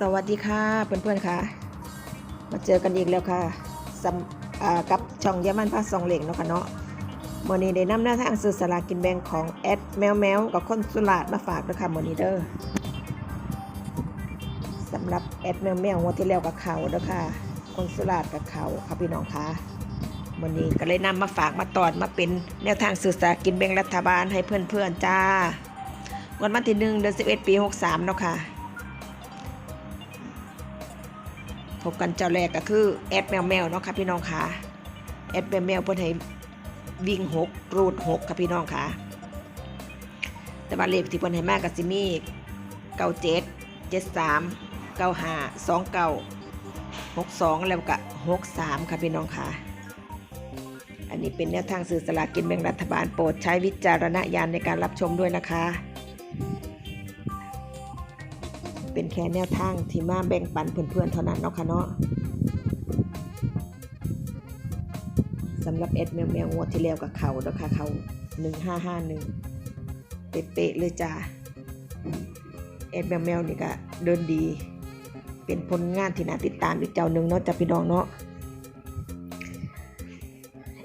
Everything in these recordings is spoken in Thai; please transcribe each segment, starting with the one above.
สวัสดีค่ะเพื่อนๆค่ะ มาเจอกันอีกแล้วค่ะกับช่องยามันพาสองเหล่งเนาะค่ะเนาะมื่อนี้ได้นำหน้าทางซื้อสลากกินแบ่งของแอดแมวแมวกับคนสุราษฎร์มาฝากด้วยค่ะมื่อนี้เด้อสำหรับแอดแมวแมวงวดที่แล้วกับเขาเด้อค่ะ คนสุราษฎร์กับเขาค่ะพี่น้องค่ะมื่อนี้ก็เลยนำมาฝากมาตอนมาเป็นแนวทางซื้อสลากกินแบ่งรัฐบาลให้เพื่อนๆจ้างวดวันที่หนึ่งเดือนสิบเอ็ดปีหกสามเนาะค่ะ พบกันเจ้าแรกก็คือแอดแมวแมวเนาะค่ะพี่น้องค่ะแอดแมวแมวเพิ่นให้วิ่งหกรูดหกค่ะพี่น้องค่ะ แต่ว่าเลขที่เพิ่นให้มากก็สิมีเก้าเจ็ดเจ็ดสามเก้าห้าสองเก้าหกสองแล้วก็หกสามค่ะพี่น้องค่ะ อันนี้เป็นแนวทางสื่อสลากกินแบ่งรัฐบาลโปรดใช้วิจารณญาณในการรับชมด้วยนะคะ เป็นแค่แนวทางที่มาแบ่งปันเพื่อนๆเท่านั้นเนาะค่ะเนาะสำหรับเอ็ดแมวแมวงวดที่แล้วกับเขาเนาะค่ะเขาหนึ่งห้าห้าหนึ่งเป๊ะๆเลยจ้าเอ็ดแมวแมวนี่ก็เดินดี เป็นผลงานที่น่าติดตามอีกเจ้าหนึ่งเนาะจ้าพี่น้องเนาะ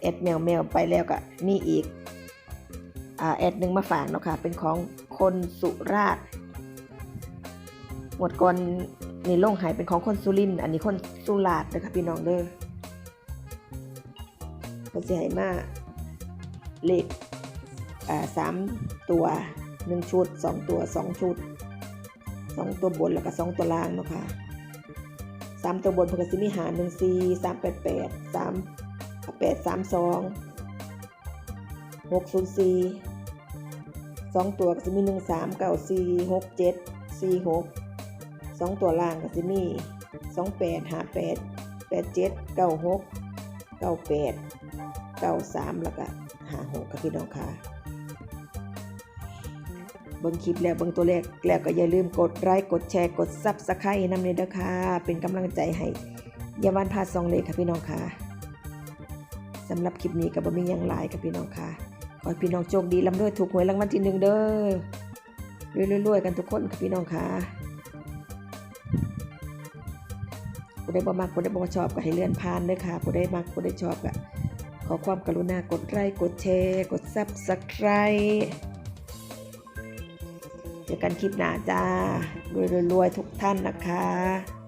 เอ็ดแมวแมวไปแล้วก็มีอีกอ่าแอดหนึ่งมาฝากเนาะค่ะเป็นของคนสุราษฎร์ หมดก่อนในี่ลงหายเป็นของคนสุรินอันนี้คนสุราษฎร์นะคะพี่น้องเด้อก็สิให้มาเลขอ่าสามตัวหนึ่งชุดสองตัวสองชุดสองตัวบนแล้วก็สองตัวล่างเนาะค่ะสามตัวบนพกสิมีหาหนึ่งสี่สามแปดแปดสามแปดสามสองหกศูนย์สี่สองตัวก็สิมีหนึ่งสามเก้าสี่หกเจ็ดสี่หก สองตัวล่างก็สิมีสองแปดห้าแปดแปดเจ็ดเก้าหกเก้าแปดเก้าสามแล้วก็ห้าหกค่ะพี่น้องค่ะเบิ่งคลิปแล้วเบิ่งตัวเลขแล้วก็อย่าลืมกดไลค์กดแชร์กดซับสไครต์นำเลยนะคะเป็นกำลังใจให้ยาวันพาซองเลยค่ะพี่น้องค่ะสำหรับคลิปนี้ก็บ่มีหยังหลายค่ะพี่น้องค่ะขอพี่น้องโชคดีลำด้วยถูกหวยรางวัลที่หนึ่งเด้อรวยๆๆกันทุกคนค่ะพี่น้องค่ะ ผู้ใดบ่มักผู้ใดบ่ชอบก็ให้เลื่อนผ่านเลยค่ะผู้ใดมักผู้ใดชอบก็ขอความกรุณากดไลค์กดแชร์กดซับสไครต์เจอกันคลิปหน้าจ้ารวยๆทุกท่านนะคะ